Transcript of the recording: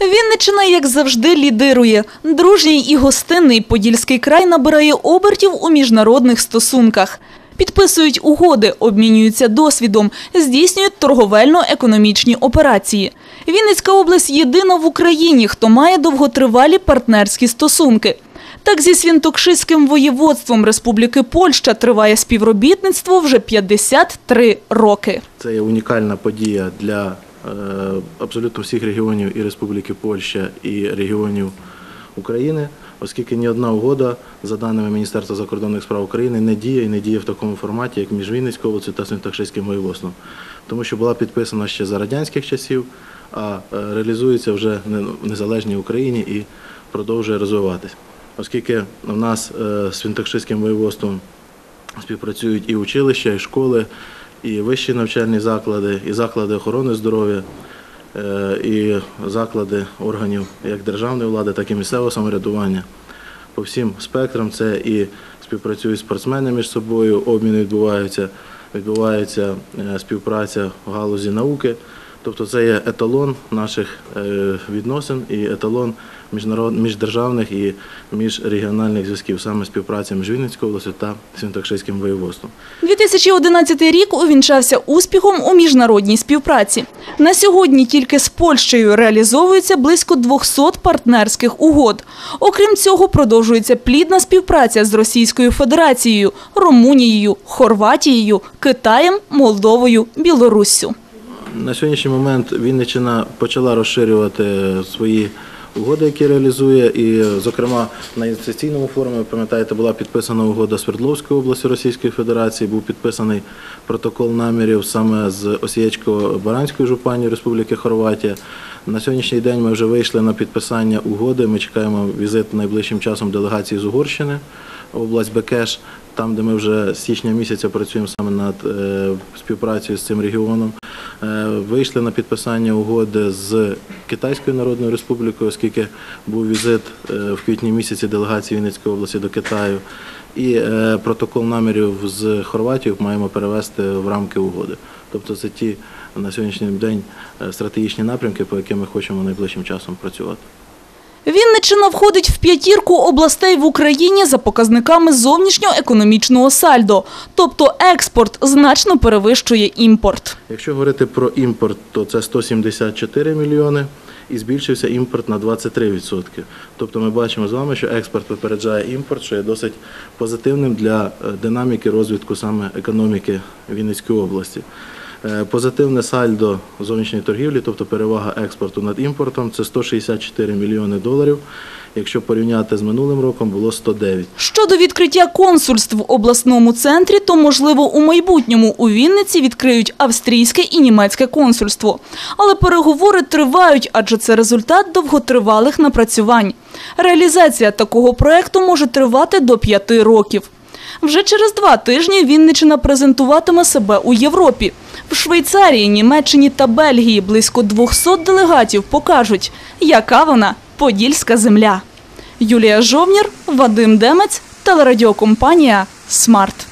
Вінниччина, як завжди, лідирує. Дружній і гостинний Подільський край набирає обертів у міжнародних стосунках. Підписують угоди, обмінюються досвідом, здійснюють торговельно-економічні операції. Вінницька область єдина в Україні, хто має довготривалі партнерські стосунки. Так зі Свінтокшиським воєводством Республіки Польща триває співробітництво вже 53 роки. Це унікальна подія для абсолютно всіх регіонів і Республіки Польща, і регіонів України, оскільки ні одна угода, за даними Міністерства закордонних справ України, не діє і не діє в такому форматі, як між Вінницькою областю та Свинтахшиським воєводством. Тому що була підписана ще за радянських часів, а е, реалізується вже в незалежній Україні і продовжує розвиватись. Оскільки в нас е, з Свинтахшиським воєводством співпрацюють і училища, і школи, і вищі навчальні заклади, і заклади охорони здоров'я, е, і заклади органів як державної влади, так і місцевого самоврядування. По всім спектрам це і співпрацюють спортсмени між собою, обміни відбуваються, відбувається е, співпраця в галузі науки. Тобто це є еталон наших е, відносин і еталон міждержавних і міжрегіональних зв'язків, саме співпраця між Вінницькою областю та Свінтокшиським воєводством. 2011 рік увінчався успіхом у міжнародній співпраці. На сьогодні тільки з Польщею реалізовується близько 200 партнерських угод. Окрім цього, продовжується плідна співпраця з Російською Федерацією, Румунією, Хорватією, Китаєм, Молдовою, Білоруссю. На сьогоднішній момент Вінниччина почала розширювати свої угоди, які реалізує. І, зокрема, на інвестиційному форумі, пам'ятаєте, була підписана угода Свердловської області Російської Федерації, був підписаний протокол намірів саме з Осієчко-Баранської жупані Республіки Хорватія. На сьогоднішній день ми вже вийшли на підписання угоди. Ми чекаємо візит найближчим часом делегації з Угорщини, область Бекеш, там, де ми вже з січня місяця працюємо саме над е, співпрацею з цим регіоном. Е, Вийшли на підписання угоди з Китайською Народною Республікою, оскільки був візит е, в квітні місяці делегації Вінницької області до Китаю. І е, протокол намірів з Хорватією маємо перевести в рамки угоди. Тобто це ті на сьогоднішній день стратегічні напрямки, по яким ми хочемо найближчим часом працювати. Вінниччина входить в п'ятірку областей в Україні за показниками зовнішньоекономічного сальдо, тобто експорт значно перевищує імпорт. Якщо говорити про імпорт, то це 174 мільйони і збільшився імпорт на 23%. Тобто ми бачимо з вами, що експорт випереджає імпорт, що є досить позитивним для е, динаміки розвитку саме економіки Вінницької області. Е, Позитивне сальдо зовнішньої торгівлі, тобто перевага експорту над імпортом, це 164 мільйони доларів. Якщо порівняти з минулим роком, було 109. Щодо відкриття консульств в обласному центрі, то, можливо, у майбутньому у Вінниці відкриють австрійське і німецьке консульство. Але переговори тривають, адже це результат довготривалих напрацювань. Реалізація такого проекту може тривати до п'яти років. Вже через два тижні Вінниччина презентуватиме себе у Європі. В Швейцарії, Німеччині та Бельгії близько 200 делегатів покажуть, яка вона подільська земля. Юлія Жовнір, Вадим Демець, телерадіокомпанія «Смарт».